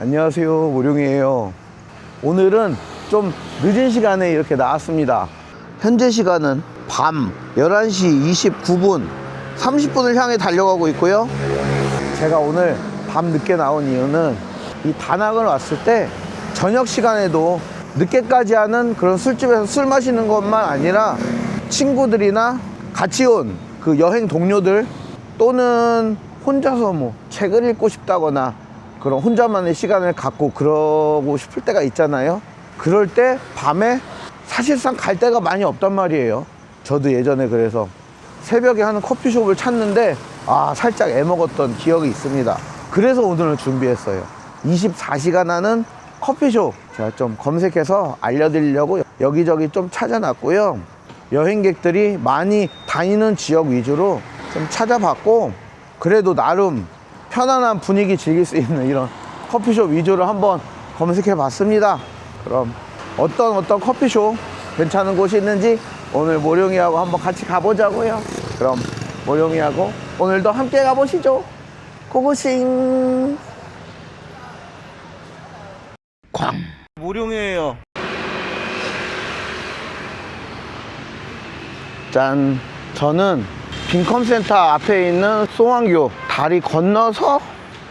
안녕하세요. 모룡이에요. 오늘은 좀 늦은 시간에 이렇게 나왔습니다. 현재 시간은 밤 11시 29분 30분을 향해 달려가고 있고요. 제가 오늘 밤 늦게 나온 이유는 이 다낭을 왔을 때 저녁 시간에도 늦게까지 하는 그런 술집에서 술 마시는 것만 아니라 친구들이나 같이 온 그 여행 동료들 또는 혼자서 뭐 책을 읽고 싶다거나 그런 혼자만의 시간을 갖고 그러고 싶을 때가 있잖아요. 그럴 때 밤에 사실상 갈 데가 많이 없단 말이에요. 저도 예전에 그래서 새벽에 하는 커피숍을 찾는데 아 살짝 애먹었던 기억이 있습니다. 그래서 오늘은 준비했어요. 24시간 하는 커피숍 제가 좀 검색해서 알려드리려고 여기저기 좀 찾아놨고요. 여행객들이 많이 다니는 지역 위주로 좀 찾아봤고 그래도 나름 편안한 분위기 즐길 수 있는 이런 커피숍 위주로 한번 검색해 봤습니다. 그럼 어떤 어떤 커피숍 괜찮은 곳이 있는지 오늘 모룡이하고 한번 같이 가보자고요. 그럼 모룡이하고 오늘도 함께 가보시죠. 고고싱. 광. 모룡이에요. 짠. 저는 빈컴센터 앞에 있는 송황교 다리 건너서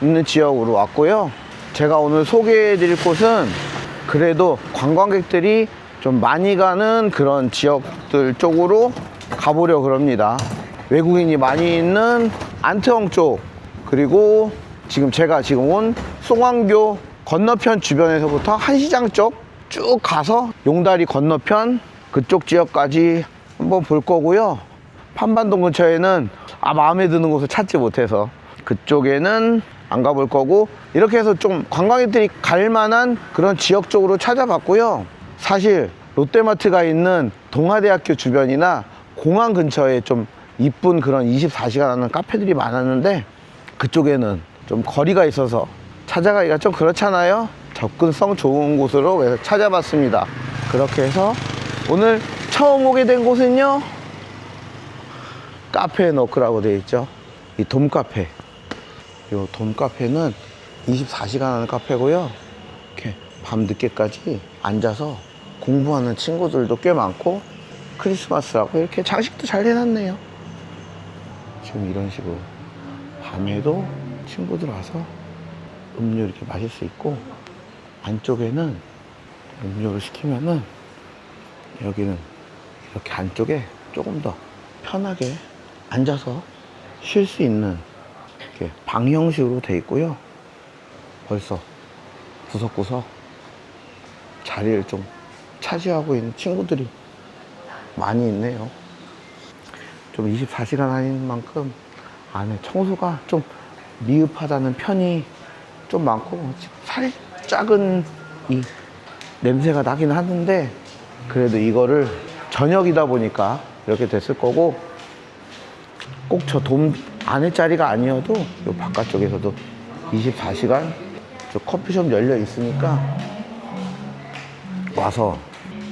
있는 지역으로 왔고요. 제가 오늘 소개해 드릴 곳은 그래도 관광객들이 좀 많이 가는 그런 지역들 쪽으로 가보려 그럽니다. 외국인이 많이 있는 안트홍 쪽 그리고 지금 제가 지금 온 송황교 건너편 주변에서부터 한시장 쪽 쭉 가서 용다리 건너편 그쪽 지역까지 한번 볼 거고요. 판반동 근처에는 아 마음에 드는 곳을 찾지 못해서 그쪽에는 안 가볼 거고 이렇게 해서 좀 관광객들이 갈 만한 그런 지역 쪽으로 찾아봤고요. 사실 롯데마트가 있는 동아대학교 주변이나 공항 근처에 좀 이쁜 그런 24시간 하는 카페들이 많았는데 그쪽에는 좀 거리가 있어서 찾아가기가 좀 그렇잖아요. 접근성 좋은 곳으로 찾아봤습니다. 그렇게 해서 오늘 처음 오게 된 곳은요. 카페 너크라고 되어 있죠. 이 돔카페. 이 돔카페는 24시간 하는 카페고요. 이렇게 밤 늦게까지 앉아서 공부하는 친구들도 꽤 많고 크리스마스라고 이렇게 장식도 잘 해놨네요. 지금 이런 식으로 밤에도 친구들 와서 음료 이렇게 마실 수 있고 안쪽에는 음료를 시키면은 여기는 이렇게 안쪽에 조금 더 편하게 앉아서 쉴 수 있는 이렇게 방 형식으로 돼 있고요. 벌써 구석구석 자리를 좀 차지하고 있는 친구들이 많이 있네요. 좀 24시간 하는 만큼 안에 청소가 좀 미흡하다는 편이 좀 많고 살짝은 이 냄새가 나긴 하는데 그래도 이거를 저녁이다 보니까 이렇게 됐을 거고 꼭 저 돔 안에 자리가 아니어도 요 바깥쪽에서도 24시간 저 커피숍 열려 있으니까 와서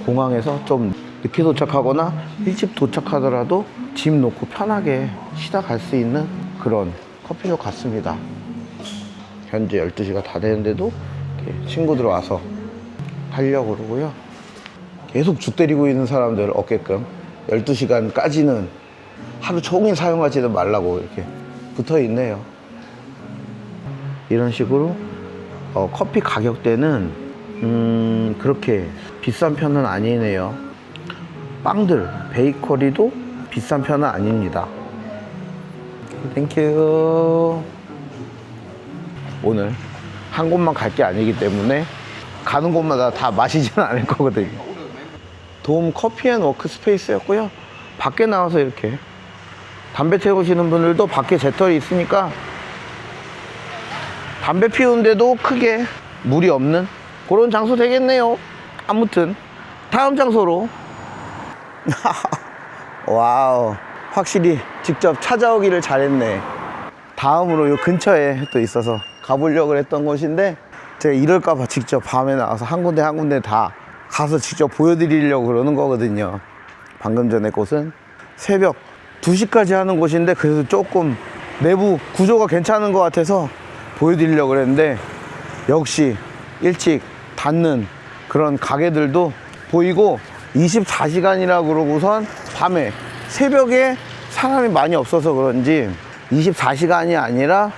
공항에서 좀 늦게 도착하거나 일찍 도착하더라도 짐 놓고 편하게 쉬다 갈 수 있는 그런 커피숍 같습니다. 현재 12시가 다 되는데도 친구들 와서 하려고 그러고요. 계속 주 때리고 있는 사람들 없게끔 12시간까지는 하루 종일 사용하지는 말라고 이렇게 붙어 있네요. 이런 식으로 어, 커피 가격대는 음, 그렇게 비싼 편은 아니네요. 빵들, 베이커리도 비싼 편은 아닙니다. 땡큐. 오늘 한 곳만 갈 게 아니기 때문에 가는 곳마다 다 마시지는 않을 거거든요. 돔 커피 앤 워크 스페이스였고요. 밖에 나와서 이렇게 담배 태우시는 분들도 밖에 재떨이 있으니까 담배 피우는데도 크게 물이 없는 그런 장소 되겠네요. 아무튼 다음 장소로 와우 확실히 직접 찾아오기를 잘했네. 다음으로 요 근처에 또 있어서 가보려고 했던 곳인데 제가 이럴까봐 직접 밤에 나와서 한 군데 한 군데 다 가서 직접 보여드리려고 그러는 거거든요. 방금 전에 곳은 새벽 2시까지 하는 곳인데 그래도 조금 내부 구조가 괜찮은 것 같아서 보여드리려고 그랬는데 역시 일찍 닫는 그런 가게들도 보이고 24시간이라 그러고선 밤에 새벽에 사람이 많이 없어서 그런지 24시간이 아니라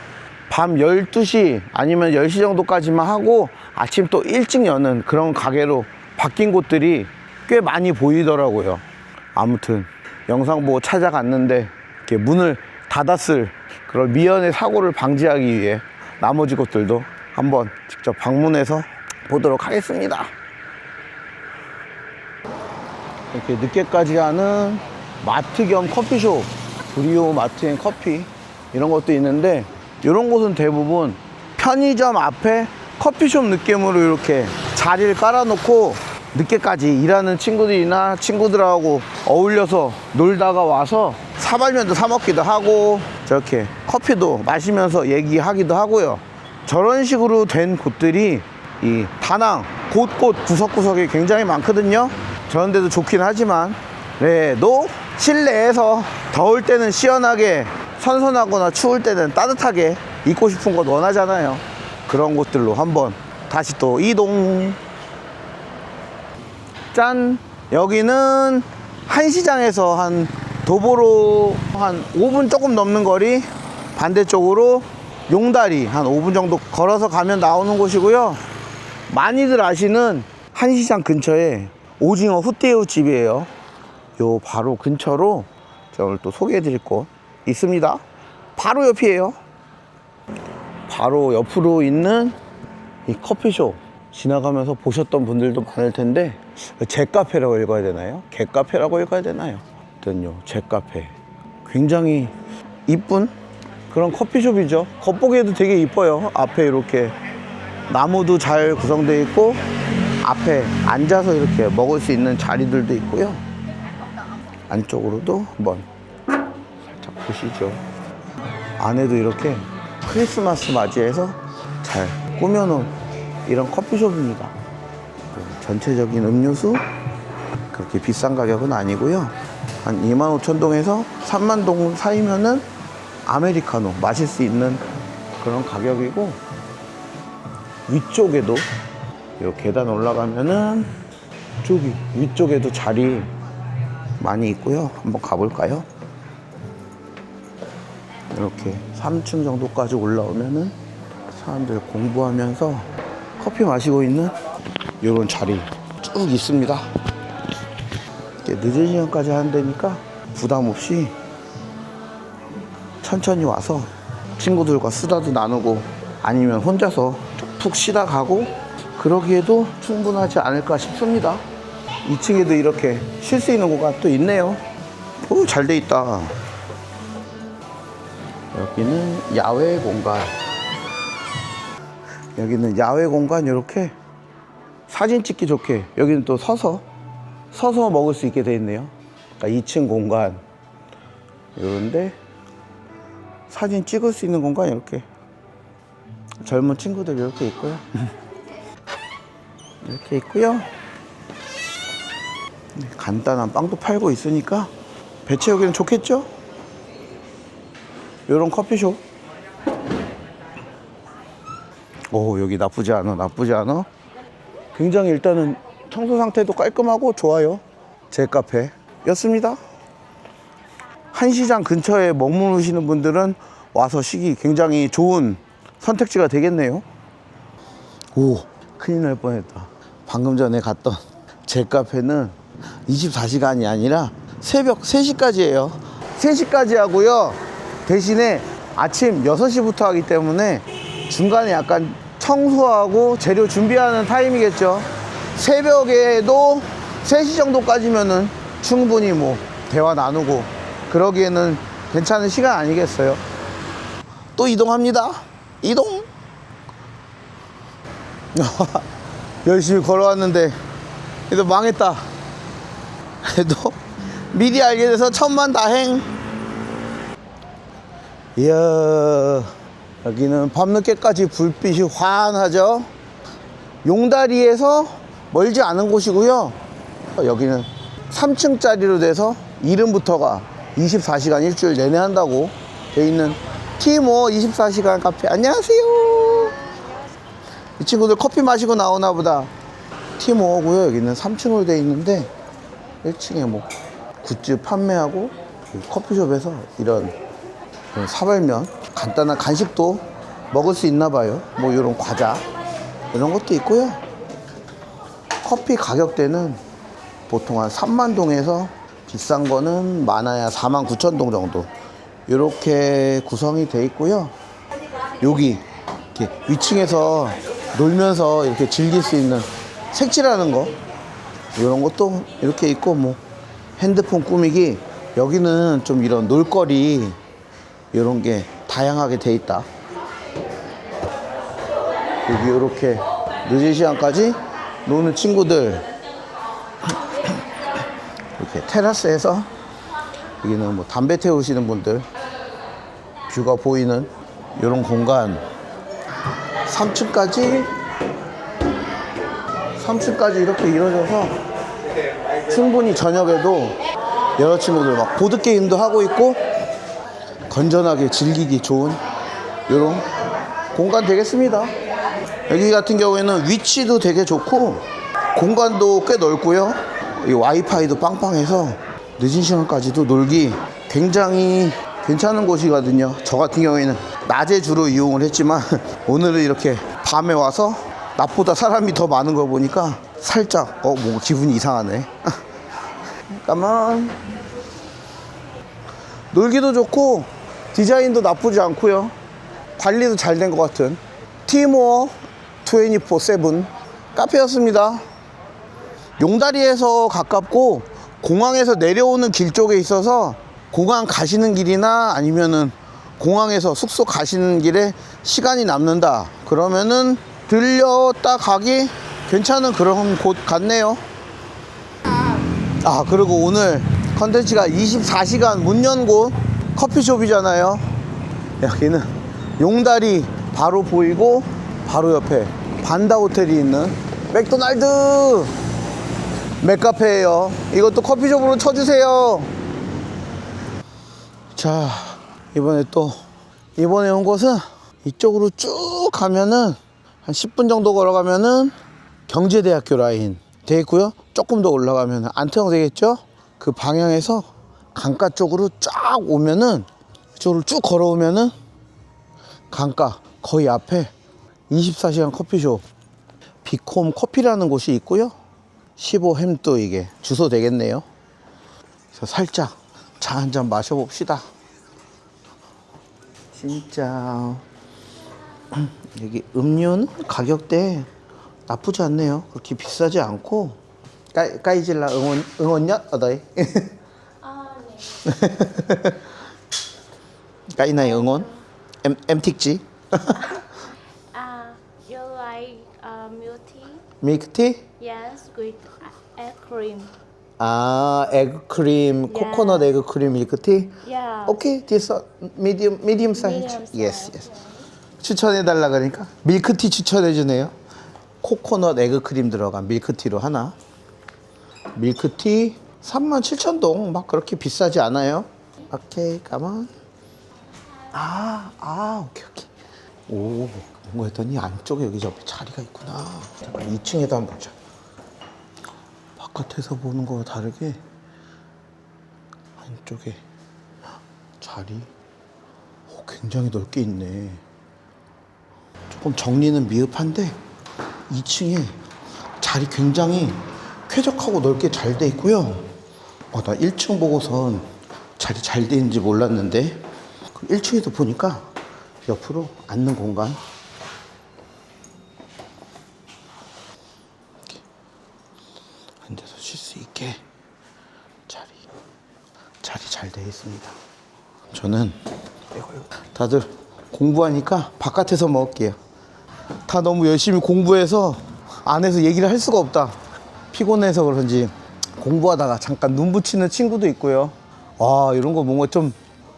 밤 12시 아니면 10시 정도까지만 하고 아침 또 일찍 여는 그런 가게로 바뀐 곳들이 꽤 많이 보이더라고요. 아무튼 영상 보고 찾아갔는데 이렇게 문을 닫았을 그런 미연의 사고를 방지하기 위해 나머지 곳들도 한번 직접 방문해서 보도록 하겠습니다. 이렇게 늦게까지 하는 마트 겸 커피숍, 브리오 마트 앤 커피 이런 것도 있는데 이런 곳은 대부분 편의점 앞에 커피숍 느낌으로 이렇게 자리를 깔아놓고 늦게까지 일하는 친구들이나 친구들하고 어울려서 놀다가 와서 사발면도 사 먹기도 하고 저렇게 커피도 마시면서 얘기하기도 하고요. 저런 식으로 된 곳들이 이 다낭 곳곳 구석구석에 굉장히 많거든요. 저런 데도 좋긴 하지만 그래도 실내에서 더울 때는 시원하게 선선하거나 추울 때는 따뜻하게 입고 싶은 것 원하잖아요. 그런 곳들로 한번 다시 또 이동. 짠! 여기는 한시장에서 한 도보로 한 5분 조금 넘는 거리 반대쪽으로 용다리 한 5분 정도 걸어서 가면 나오는 곳이고요. 많이들 아시는 한시장 근처에 오징어 후띠우 집이에요. 요 바로 근처로 제가 오늘 또 소개해 드릴 곳 있습니다. 바로 옆이에요. 바로 옆으로 있는 이 커피숍 지나가면서 보셨던 분들도 많을 텐데 제 카페라고 읽어야 되나요? 개 카페라고 읽어야 되나요? 아무튼요 제 카페. 굉장히 이쁜 그런 커피숍이죠. 겉보기에도 되게 이뻐요. 앞에 이렇게 나무도 잘 구성되어 있고 앞에 앉아서 이렇게 먹을 수 있는 자리들도 있고요. 안쪽으로도 한번 살짝 보시죠. 안에도 이렇게 크리스마스 맞이해서 잘 꾸며놓은 이런 커피숍입니다. 그 전체적인 음료수 그렇게 비싼 가격은 아니고요. 한 2만 5천 동에서 3만 동 사이면은 아메리카노 마실 수 있는 그런 가격이고 위쪽에도 이 계단 올라가면은 저기 위쪽에도 자리 많이 있고요. 한번 가볼까요? 이렇게 3층 정도까지 올라오면은 사람들 공부하면서 커피 마시고 있는 이런 자리 쭉 있습니다. 늦은 시간까지 한다니까 부담 없이 천천히 와서 친구들과 수다도 나누고 아니면 혼자서 푹 쉬다 가고 그러기에도 충분하지 않을까 싶습니다. 2층에도 이렇게 쉴 수 있는 공간 또 있네요. 오, 잘 돼 있다. 여기는 야외 공간. 여기는 야외 공간 이렇게 사진 찍기 좋게 여기는 또 서서 서서 먹을 수 있게 돼 있네요. 그러니까 2층 공간 이런데 사진 찍을 수 있는 공간 이렇게 젊은 친구들 이렇게 있고요. 이렇게 있고요. 네, 간단한 빵도 팔고 있으니까 배 채우기는 좋겠죠? 이런 커피숍. 오, 여기 나쁘지 않아, 나쁘지 않아. 굉장히 일단은 청소 상태도 깔끔하고 좋아요. 제 카페였습니다. 한시장 근처에 머무르시는 분들은 와서 쉬기 굉장히 좋은 선택지가 되겠네요. 오, 큰일 날 뻔했다. 방금 전에 갔던 제 카페는 24시간이 아니라 새벽 3시까지예요. 3시까지 하고요. 대신에 아침 6시부터 하기 때문에 중간에 약간 청소하고 재료 준비하는 타임이겠죠. 새벽에도 3시 정도까지면은 충분히 뭐 대화 나누고 그러기에는 괜찮은 시간 아니겠어요. 또 이동합니다. 이동. 열심히 걸어왔는데 그래도 망했다. 그래도 미리 알게 돼서 천만 다행. 이야 여기는 밤늦게까지 불빛이 환하죠. 용다리에서 멀지 않은 곳이고요. 여기는 3층짜리로 돼서 이름부터가 24시간 일주일 내내 한다고 돼 있는 티모 24시간 카페. 안녕하세요. 이 친구들 커피 마시고 나오나 보다. 티모어고요. 여기는 3층으로 돼 있는데 1층에 뭐 굿즈 판매하고 그 커피숍에서 이런 그런 사발면 간단한 간식도 먹을 수 있나 봐요. 뭐 이런 과자 이런 것도 있고요. 커피 가격대는 보통 한 3만 동에서 비싼 거는 많아야 4만 9천 동 정도 이렇게 구성이 돼 있고요. 여기 이렇게 위층에서 놀면서 이렇게 즐길 수 있는 색칠하는 거 이런 것도 이렇게 있고 뭐 핸드폰 꾸미기 여기는 좀 이런 놀거리 이런 게 다양하게 돼 있다. 여기 이렇게 늦은 시간까지 노는 친구들. 이렇게 테라스에서 여기는 뭐 담배 태우시는 분들 뷰가 보이는 이런 공간. 3층까지? 3층까지 이렇게 이루어져서 충분히 저녁에도 여러 친구들 막 보드게임도 하고 있고 건전하게 즐기기 좋은 이런 공간 되겠습니다. 여기 같은 경우에는 위치도 되게 좋고 공간도 꽤 넓고요. 이 와이파이도 빵빵해서 늦은 시간까지도 놀기 굉장히 괜찮은 곳이거든요. 저 같은 경우에는 낮에 주로 이용을 했지만 오늘은 이렇게 밤에 와서 낮보다 사람이 더 많은 걸 보니까 살짝 어 뭔가 기분이 이상하네. 잠깐만. 놀기도 좋고 디자인도 나쁘지 않고요. 관리도 잘 된 것 같은 티모어 24-7 카페였습니다. 용다리에서 가깝고 공항에서 내려오는 길 쪽에 있어서 공항 가시는 길이나 아니면은 공항에서 숙소 가시는 길에 시간이 남는다. 그러면은 들렸다 가기 괜찮은 그런 곳 같네요. 아, 그리고 오늘 컨텐츠가 24시간 문연곳 커피숍이잖아요. 여기는 용다리 바로 보이고 바로 옆에 반다 호텔이 있는 맥도날드 맥카페예요. 이것도 커피숍으로 쳐주세요. 자, 이번에 또 이번에 온 곳은 이쪽으로 쭉 가면은 한 10분 정도 걸어가면은 경제대학교 라인 돼 있고요. 조금 더 올라가면 안태영 되겠죠? 그 방향에서 강가 쪽으로 쫙 오면은 이쪽으로 쭉 걸어오면은 강가 거의 앞에 24시간 커피숍 비콤 커피라는 곳이 있고요. 15햄도 이게 주소 되겠네요. 그래서 살짝 차 한 잔 마셔봅시다. 진짜 여기 음료는 가격대 나쁘지 않네요. 그렇게 비싸지 않고 까이, 까이질라 응원 응원냐 어다이. 까이나이 응원 엠 엠틱지 Ah, you like uh, milk tea? 밀크티 Yes, with egg cream. 아 에그크림 코코넛 에그크림 밀크티 Yeah. 오케이 this medium medium size Medium yes size. yes 추천해 달라 그러니까 밀크티 추천해 주네요 코코넛 에그크림 들어간 밀크티로 하나 밀크티 37,000동 막 그렇게 비싸지 않아요? 오케이 가만. 아 아 오케이 오케이. 오 뭔가 했더니 안쪽에 여기 저 자리가 있구나. 잠깐 2층에도 한번 보자. 바깥에서 보는 거와 다르게 안쪽에 자리? 오, 굉장히 넓게 있네. 조금 정리는 미흡한데 2층에 자리 굉장히 쾌적하고 넓게 잘 돼 있고요. 어, 나 1층 보고선 자리 잘돼 있는지 몰랐는데 1층에도 보니까 옆으로 앉는 공간 앉아서 쉴 수 있게 자리 자리 잘 되어 있습니다. 저는 다들 공부하니까 바깥에서 먹을게요. 다 너무 열심히 공부해서 안에서 얘기를 할 수가 없다. 피곤해서 그런지 공부하다가 잠깐 눈 붙이는 친구도 있고요. 와 이런 거 뭔가 좀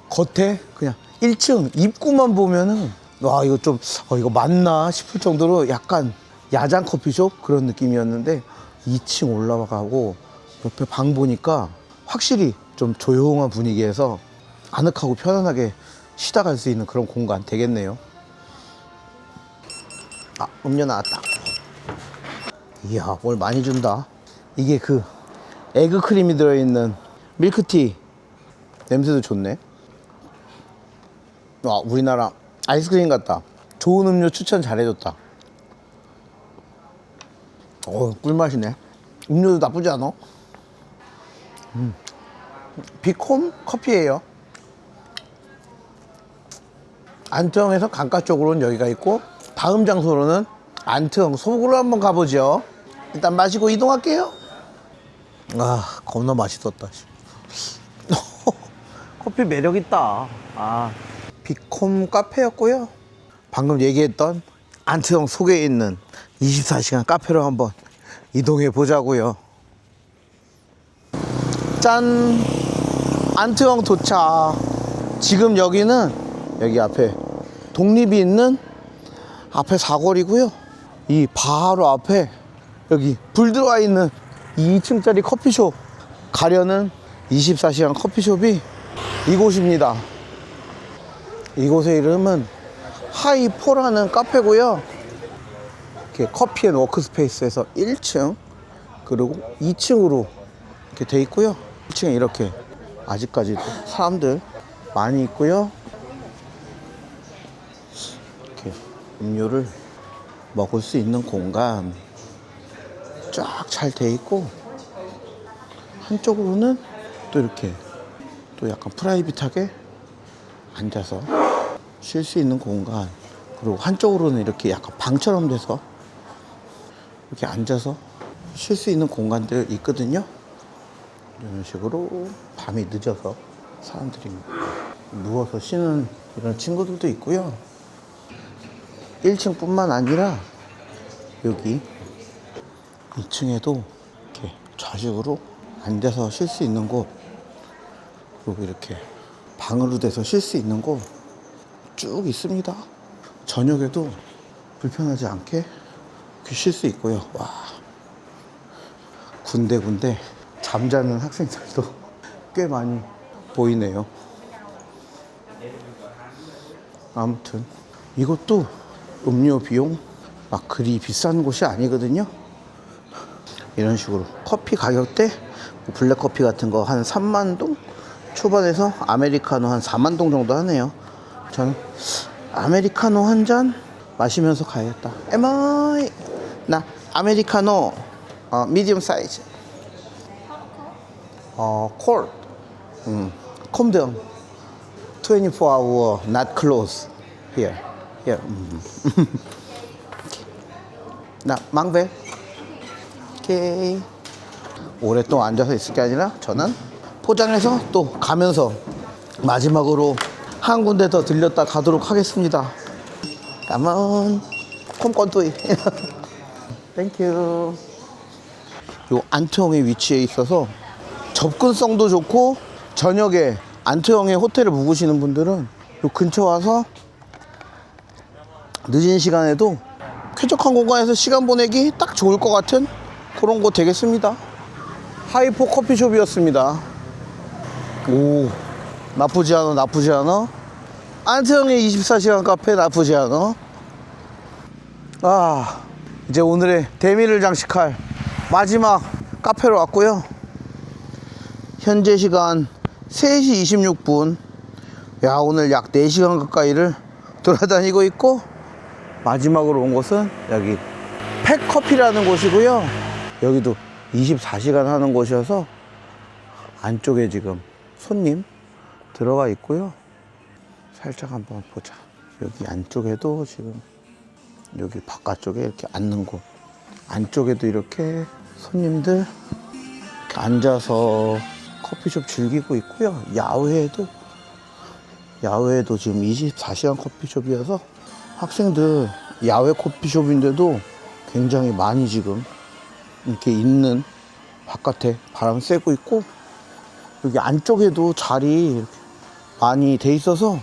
겉에 그냥 1층 입구만 보면은 와 이거 좀 어, 이거 맞나 싶을 정도로 약간 야장 커피숍 그런 느낌이었는데 2층 올라가고 옆에 방 보니까 확실히 좀 조용한 분위기에서 아늑하고 편안하게 쉬다 갈 수 있는 그런 공간 되겠네요. 아, 음료 나왔다. 이야, 뭘 많이 준다. 이게 그 에그 크림이 들어있는 밀크티. 냄새도 좋네. 와, 우리나라 아이스크림 같다. 좋은 음료 추천 잘해줬다. 어, 꿀맛이네. 음료도 나쁘지 않아. 음. 비콤 커피예요. 안트형에서 강가 쪽으로는 여기가 있고 다음 장소로는 안트형 소구로 한번 가보죠. 일단 마시고 이동할게요. 아 겁나 맛있었다. 씨. 커피 매력 있다. 아 비콤 카페였고요. 방금 얘기했던 안트형 속에 있는 24시간 카페로 한번 이동해 보자고요. 짠! 안트형 도착. 지금 여기는 여기 앞에 독립이 있는 앞에 사거리고요. 이 바로 앞에 여기 불 들어와 있는 2층짜리 커피숍 가려는 24시간 커피숍이 이곳입니다. 이곳의 이름은 하이포라는 카페고요. 이렇게 커피 앤 워크스페이스에서 1층 그리고 2층으로 이렇게 돼 있고요. 1층에 이렇게 아직까지도 사람들 많이 있고요. 이렇게 음료를 먹을 수 있는 공간 쫙 잘 돼 있고 한쪽으로는 또 이렇게 또 약간 프라이빗하게 앉아서 쉴 수 있는 공간 그리고 한쪽으로는 이렇게 약간 방처럼 돼서 이렇게 앉아서 쉴 수 있는 공간들 있거든요. 이런 식으로 밤이 늦어서 사람들이 누워서 쉬는 이런 친구들도 있고요. 1층뿐만 아니라 여기 2층에도 이렇게 좌식으로 앉아서 쉴 수 있는 곳 그리고 이렇게 방으로 돼서 쉴 수 있는 곳 쭉 있습니다. 저녁에도 불편하지 않게 쉴 수 있고요. 와 군데군데 잠자는 학생들도 꽤 많이 보이네요. 아무튼 이것도 음료 비용 막 그리 비싼 곳이 아니거든요. 이런 식으로 커피 가격대 뭐 블랙 커피 같은 거 한 3만 동 초반에서 아메리카노 한 4만 동 정도 하네요. 저는 아메리카노 한 잔 마시면서 가야겠다. 에마이 나 아메리카노 어, 미디엄 사이즈 어 콜. 음. 컴등 24 hour not close here here 음. 나 망베 오케이. 오랫동안 앉아서 있을 게 아니라 저는 포장해서 또 가면서 마지막으로 한 군데 더 들렸다 가도록 하겠습니다. 까만 콤건토이. 땡큐 요 안트형의 위치에 있어서 접근성도 좋고 저녁에 안트형의 호텔을 묵으시는 분들은 요 근처 와서 늦은 시간에도 쾌적한 공간에서 시간 보내기 딱 좋을 것 같은 그런 곳 되겠습니다. 하이포 커피숍이었습니다. 오, 나쁘지 않아, 나쁘지 않아. 안트형의 24시간 카페 나쁘지 않아. 아, 이제 오늘의 대미를 장식할 마지막 카페로 왔고요. 현재 시간 3시 26분. 야, 오늘 약 4시간 가까이를 돌아다니고 있고, 마지막으로 온 곳은 여기 팩커피라는 곳이고요. 여기도 24시간 하는 곳이어서 안쪽에 지금 손님 들어가 있고요. 살짝 한번 보자. 여기 안쪽에도 지금 여기 바깥쪽에 이렇게 앉는 곳. 안쪽에도 이렇게 손님들 이렇게 앉아서 커피숍 즐기고 있고요. 야외에도 야외에도 지금 24시간 커피숍이어서 학생들 야외 커피숍인데도 굉장히 많이 지금 이렇게 있는 바깥에 바람 쐬고 있고 여기 안쪽에도 자리 많이 돼 있어서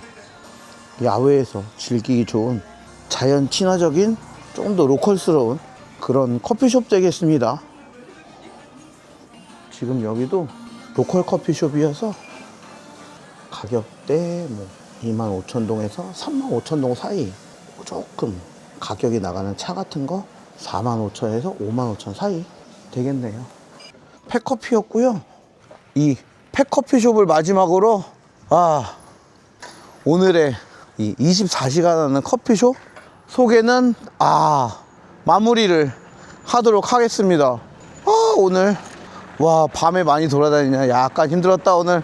야외에서 즐기기 좋은 자연 친화적인 좀더 로컬스러운 그런 커피숍 되겠습니다. 지금 여기도 로컬 커피숍이어서 가격대 뭐 2만 5천 동에서 3만 5천 동 사이 조금 가격이 나가는 차 같은 거 4만 5천에서 5만 5천 사이 되겠네요. 팩커피였고요. 이 팩커피숍을 마지막으로 아 오늘의 이 24시간 하는 커피숍 소개는 아 마무리를 하도록 하겠습니다. 아 오늘 와 밤에 많이 돌아다니냐 약간 힘들었다 오늘.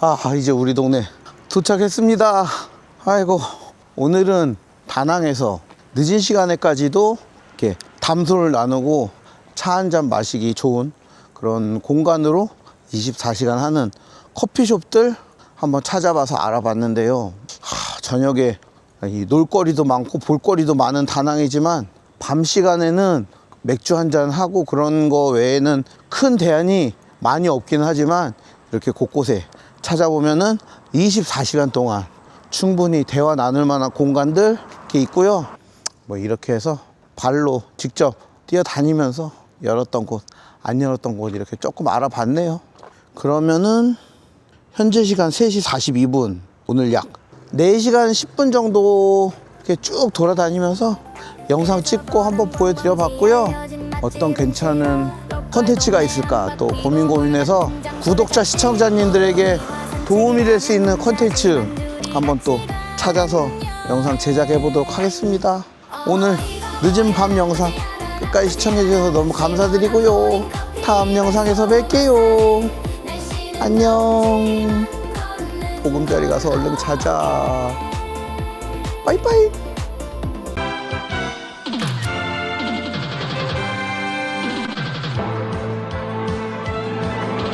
아 이제 우리 동네 도착했습니다. 아이고 오늘은 다낭에서 늦은 시간에까지도 이렇게 담소를 나누고 차 한 잔 마시기 좋은 그런 공간으로 24시간 하는 커피숍들 한번 찾아봐서 알아봤는데요. 하, 저녁에 이 놀거리도 많고 볼거리도 많은 다낭이지만 밤 시간에는 맥주 한 잔 하고 그런 거 외에는 큰 대안이 많이 없긴 하지만 이렇게 곳곳에 찾아보면은 24시간 동안 충분히 대화 나눌 만한 공간들 이렇게 있고요. 뭐 이렇게 해서 발로 직접 뛰어다니면서 열었던 곳, 안 열었던 곳 이렇게 조금 알아봤네요. 그러면은 현재 시간 3시 42분, 오늘 약 4시간 10분 정도 이렇게 쭉 돌아다니면서 영상 찍고 한번 보여드려 봤고요. 어떤 괜찮은 컨텐츠가 있을까 또 고민 고민해서 구독자 시청자님들에게 도움이 될 수 있는 컨텐츠 한번 또 찾아서 영상 제작해 보도록 하겠습니다. 오늘 늦은 밤 영상 끝까지 시청해 주셔서 너무 감사드리고요. 다음 영상에서 뵐게요. 안녕. 보금자리 가서 얼른 자자. 빠이빠이.